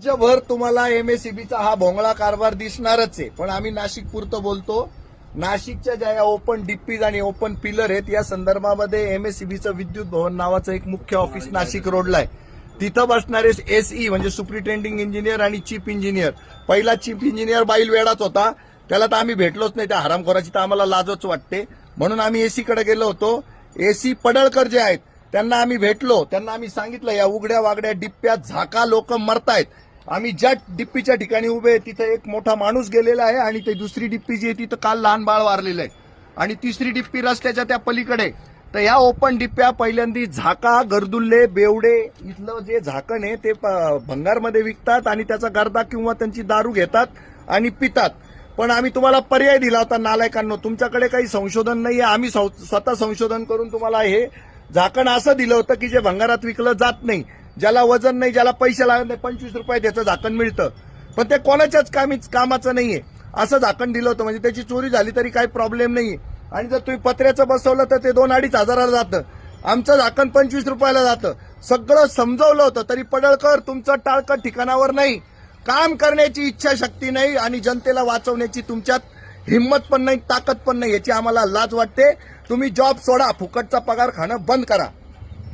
राज्यभर तुम्हाला एमएससीबीचा हा भोंगळा कारभार दिसणारच आहे. पण आम्ही नाशिक पुरतं बोलतो. नाशिकच्या ज्या या ओपन डिप्पीज आणि ओपन पिलर आहेत या संदर्भामध्ये एमएससीबीचं विद्युत भवन नावाचं एक मुख्य ऑफिस नाशिक रोडला आहे. तिथं बसणारे एसई म्हणजे सुप्रिटेंडिंग इंजिनियर आणि चीफ इंजिनियर पहिला चीफ इंजिनियर बाईल वेडाच होता. त्याला तर आम्ही भेटलोच नाही त्या हरामखोराची तर आम्हाला लाजच वाटते. म्हणून आम्ही एसीकडे गेलो होतो. एसी पडळकर जे आहेत त्यांना आम्ही भेटलो. त्यांना आम्ही सांगितलं या उघड्या वागड्या डिप्प्यात झाका लोक मरतायत. आम्ही ज्या डिप्पीच्या ठिकाणी उभे आहे, तिथं एक मोठा माणूस गेलेला आहे आणि ते दुसरी डिप्पी जी आहे तिथं काल लहान बाळ वारलेलं आहे. आणि तिसरी डिप्पी रस्त्याच्या त्या पलीकडे तर या ओपन डिप्प्या पहिल्यांदी झाका गर्दुल्ले बेवडे इथलं जे झाकण आहे ते भंगारमध्ये विकतात आणि त्याचा गर्दा किंवा त्यांची दारू घेतात आणि पितात. पण आम्ही तुम्हाला पर्याय दिला होता नालायकांनो. तुमच्याकडे काही संशोधन नाही आहे आम्ही स्वतः संशोधन करून तुम्हाला हे झाकण असं दिलं होतं की जे भंगारात विकलं जात नाही. ज्याला वजन नाही ज्याला पैसे लागत नाही पंचवीस रुपये त्याचं झाकण मिळतं. पण ते कोणाच्याच कामीच कामाचं नाहीये. असं झाकण दिलं होतं म्हणजे त्याची चोरी झाली तरी काही प्रॉब्लेम नाही आणि जर तुम्ही पत्र्याचं बसवलं तर ते दोन अडीच हजाराला जातं. आमचं झाकण पंचवीस रुपयाला जातं. सगळं समजवलं होतं तरी पडळकर तुमचं टाळकं ठिकाणावर नाही. काम करण्याची इच्छाशक्ती नाही आणि जनतेला वाचवण्याची तुमच्यात हिंमत पण नाही ताकद पण नाही याची आम्हाला लाज वाटते. तुम्ही जॉब सोडा फुकटचा पगार खाणं बंद करा.